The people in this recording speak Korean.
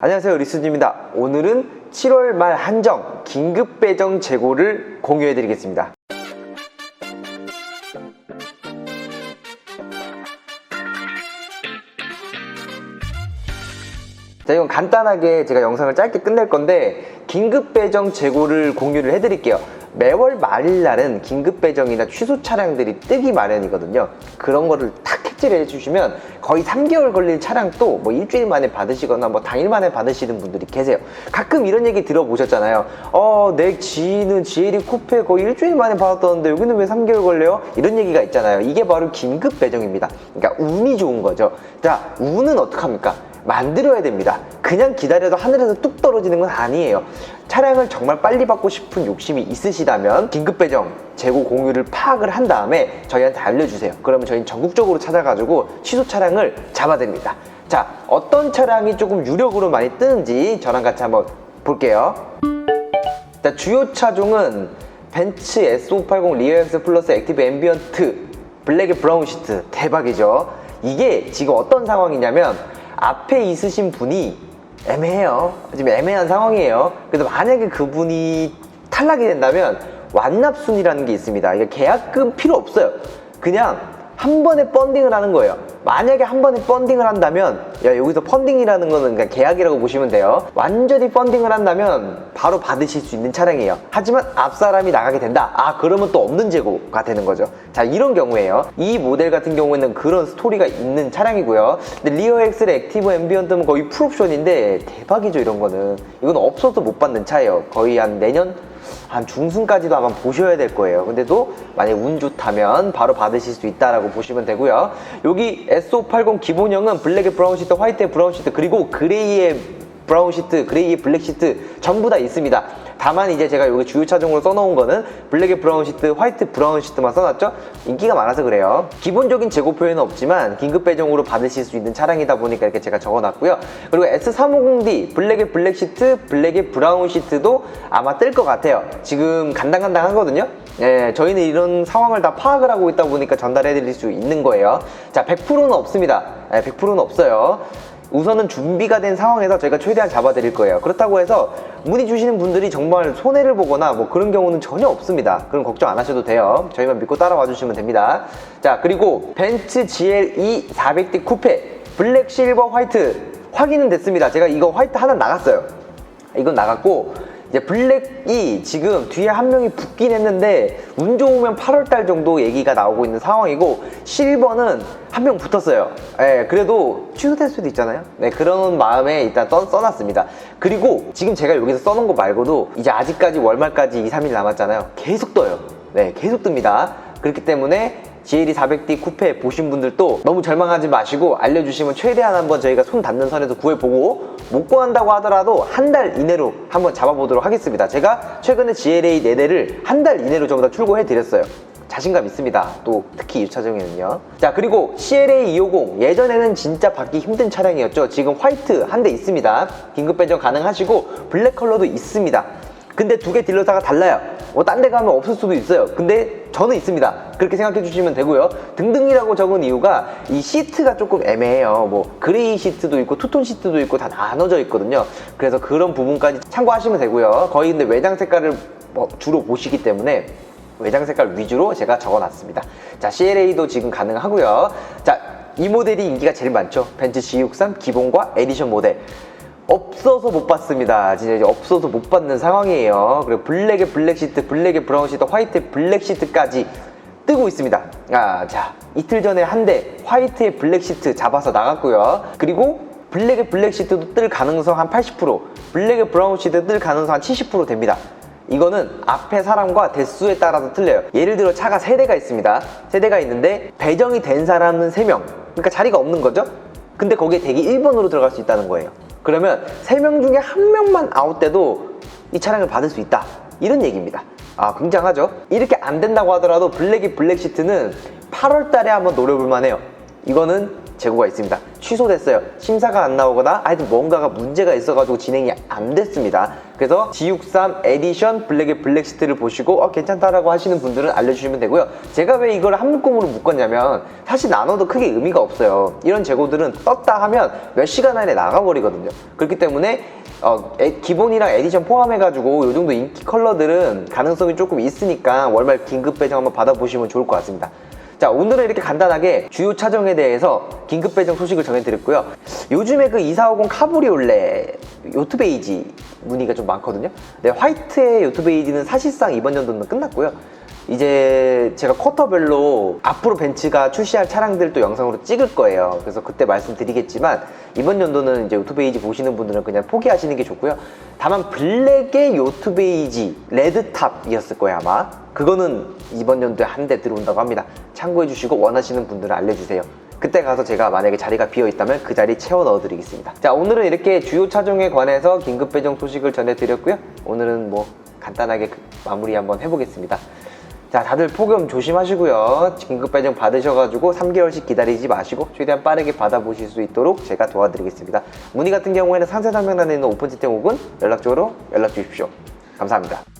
안녕하세요 리스입니다. 오늘은 7월 말 한정 긴급 배정 재고를 공유해 드리겠습니다. 자 이건 간단하게 제가 영상을 짧게 끝낼 건데 긴급 배정 재고를 공유를 해 드릴게요. 매월 말일 날은 긴급 배정이나 취소 차량들이 뜨기 마련이거든요. 그런 거를 탁 캡처를 해주시면 거의 3개월 걸릴 차량도 뭐 일주일 만에 받으시거나 뭐 당일 만에 받으시는 분들이 계세요 가끔 이런 얘기 들어보셨잖아요 어 내 지인은 GLE 쿠페 거의 일주일 만에 받았다는데 여기는 왜 3개월 걸려요? 이런 얘기가 있잖아요 이게 바로 긴급 배정입니다 그러니까 운이 좋은 거죠 자 운은 어떡합니까? 만들어야 됩니다. 그냥 기다려도 하늘에서 뚝 떨어지는 건 아니에요. 차량을 정말 빨리 받고 싶은 욕심이 있으시다면 긴급 배정 재고 공유를 파악을 한 다음에 저희한테 알려주세요. 그러면 저희는 전국적으로 찾아가지고 취소 차량을 잡아드립니다. 자, 어떤 차량이 조금 유력으로 많이 뜨는지 저랑 같이 한번 볼게요. 자, 주요 차종은 벤츠 S580 리어 엑스 플러스 액티브 앰비언트 블랙의 브라운 시트 대박이죠. 이게 지금 어떤 상황이냐면 앞에 있으신 분이 애매해요. 지금 애매한 상황이에요. 그래서 만약에 그분이 탈락이 된다면 완납순이라는 게 있습니다. 이게 계약금 필요 없어요. 그냥 한 번에 펀딩을 하는 거예요. 만약에 한 번에 펀딩을 한다면 야 여기서 펀딩이라는 거는 그냥 계약이라고 보시면 돼요. 완전히 펀딩을 한다면 바로 받으실 수 있는 차량이에요. 하지만 앞 사람이 나가게 된다. 아 그러면 또 없는 재고가 되는 거죠. 자 이런 경우에요. 이 모델 같은 경우에는 그런 스토리가 있는 차량이고요. 근데 리어 엑셀 액티브 앰비언트는 거의 풀옵션인데 대박이죠 이런 거는. 이건 없어서 못 받는 차예요. 거의 한 내년 한 중순까지도 아마 보셔야 될 거예요. 근데도 만약 운 좋다면 바로 받으실 수 있다라고 보시면 되고요. 여기 S580 기본형은 블랙의 브라운 시 트, 화이트의 브라운 시트, 그리고 그레이의 브라운 시트, 그레이의 블랙 시트 전부 다 있습니다. 다만 이제 제가 여기 주요 차종으로 써놓은 거는 블랙의 브라운 시트, 화이트 브라운 시트만 써놨죠? 인기가 많아서 그래요. 기본적인 재고 표현은 없지만 긴급 배정으로 받으실 수 있는 차량이다 보니까 이렇게 제가 적어놨고요. 그리고 S350D 블랙의 블랙 시트, 블랙의 브라운 시트도 아마 뜰 것 같아요. 지금 간당간당하거든요. 예, 저희는 이런 상황을 다 파악을 하고 있다 보니까 전달해 드릴 수 있는 거예요. 자, 100%는 없습니다. 예, 100%는 없어요. 우선은 준비가 된 상황에서 저희가 최대한 잡아드릴 거예요. 그렇다고 해서 문의 주시는 분들이 정말 손해를 보거나 뭐 그런 경우는 전혀 없습니다. 그럼 걱정 안 하셔도 돼요. 저희만 믿고 따라와 주시면 됩니다. 자, 그리고 벤츠 GLE 400D 쿠페 블랙 실버 화이트 확인은 됐습니다. 제가 이거 화이트 하나 나갔어요. 이건 나갔고 이제 블랙이 지금 뒤에 한 명이 붙긴 했는데 운 좋으면 8월달 정도 얘기가 나오고 있는 상황이고 실버는 한 명 붙었어요. 예, 그래도 취소될 수도 있잖아요. 네, 그런 마음에 일단 써, 써놨습니다. 그리고 지금 제가 여기서 써놓은 거 말고도 이제 아직까지 월말까지 2, 3일 남았잖아요. 계속 떠요. 네, 계속 뜹니다. 그렇기 때문에 GLE 400D 쿠페 보신 분들도 너무 절망하지 마시고 알려주시면 최대한 한번 저희가 손 닿는 선에서 구해보고 못 구한다고 하더라도 한 달 이내로 한번 잡아보도록 하겠습니다. 제가 최근에 GLA 4대를 한 달 이내로 전부 다 출고해 드렸어요. 자신감 있습니다. 또 특히 이 차종에는요. 자 그리고 CLA 250 예전에는 진짜 받기 힘든 차량이었죠. 지금 화이트 한 대 있습니다. 긴급 배정 가능하시고 블랙 컬러도 있습니다. 근데 두 개 딜러사가 달라요. 뭐 딴 데 가면 없을 수도 있어요. 근데 저는 있습니다. 그렇게 생각해 주시면 되고요. 등등이라고 적은 이유가 이 시트가 조금 애매해요. 뭐 그레이 시트도 있고 투톤 시트도 있고 다 나눠져 있거든요. 그래서 그런 부분까지 참고하시면 되고요. 거의 근데 외장 색깔을 뭐 주로 보시기 때문에 외장 색깔 위주로 제가 적어놨습니다. 자, CLA도 지금 가능하고요. 자, 이 모델이 인기가 제일 많죠. 벤츠 G63 기본과 에디션 모델. 없어서 못 봤습니다. 진짜 이제 없어서 못 받는 상황이에요. 그리고 블랙의 블랙 시트, 블랙의 브라운 시트, 화이트의 블랙 시트까지 뜨고 있습니다. 아, 자, 이틀 전에 한 대 화이트의 블랙 시트 잡아서 나갔고요. 그리고 블랙의 블랙 시트도 뜰 가능성 한 80%, 블랙의 브라운 시트 뜰 가능성 한 70% 됩니다. 이거는 앞에 사람과 대수에 따라서 틀려요. 예를 들어 차가 세대가 있습니다. 세대가 있는데 배정이 된 사람은 3명. 그러니까 자리가 없는 거죠? 근데 거기에 대기 1번으로 들어갈 수 있다는 거예요. 그러면 3명 중에 한 명만 아웃돼도 이 차량을 받을 수 있다. 이런 얘기입니다. 아, 굉장하죠? 이렇게 안 된다고 하더라도 블랙이 블랙 시트는 8월 달에 한번 노려볼 만해요. 이거는 재고가 있습니다. 취소됐어요. 심사가 안 나오거나 하여튼 뭔가가 문제가 있어가지고 진행이 안 됐습니다. 그래서 G63 에디션 블랙의 블랙시트를 보시고 어, 괜찮다라고 하시는 분들은 알려주시면 되고요. 제가 왜 이걸 한 묶음으로 묶었냐면 사실 나눠도 크게 의미가 없어요. 이런 재고들은 떴다 하면 몇 시간 안에 나가버리거든요. 그렇기 때문에 어, 에- 기본이랑 에디션 포함해가지고 이 정도 인기 컬러들은 가능성이 조금 있으니까 월말 긴급 배정 한번 받아보시면 좋을 것 같습니다. 자, 오늘은 이렇게 간단하게 주요 차종에 대해서 긴급 배정 소식을 전해드렸고요. 요즘에 그 2450 카브리올레 요트 베이지 문의가 좀 많거든요. 네, 화이트의 요트 베이지는 사실상 이번 연도는 끝났고요. 이제 제가 쿼터별로 앞으로 벤츠가 출시할 차량들 또 영상으로 찍을 거예요. 그래서 그때 말씀드리겠지만 이번 연도는 이제 요트 베이지 보시는 분들은 그냥 포기하시는 게 좋고요. 다만 블랙의 요트 베이지 레드탑이었을 거예요 아마. 그거는 이번 연도에 한 대 들어온다고 합니다. 참고해 주시고 원하시는 분들은 알려주세요. 그때 가서 제가 만약에 자리가 비어 있다면 그 자리 채워 넣어 드리겠습니다. 자, 오늘은 이렇게 주요 차종에 관해서 긴급 배정 소식을 전해 드렸고요. 오늘은 뭐 간단하게 그 마무리 한번 해보겠습니다. 자, 다들 폭염 조심하시고요. 긴급 배정 받으셔가지고 3개월씩 기다리지 마시고 최대한 빠르게 받아보실 수 있도록 제가 도와드리겠습니다. 문의 같은 경우에는 상세 설명란에 있는 오픈 채팅 혹은 연락처로 연락 주십시오. 감사합니다.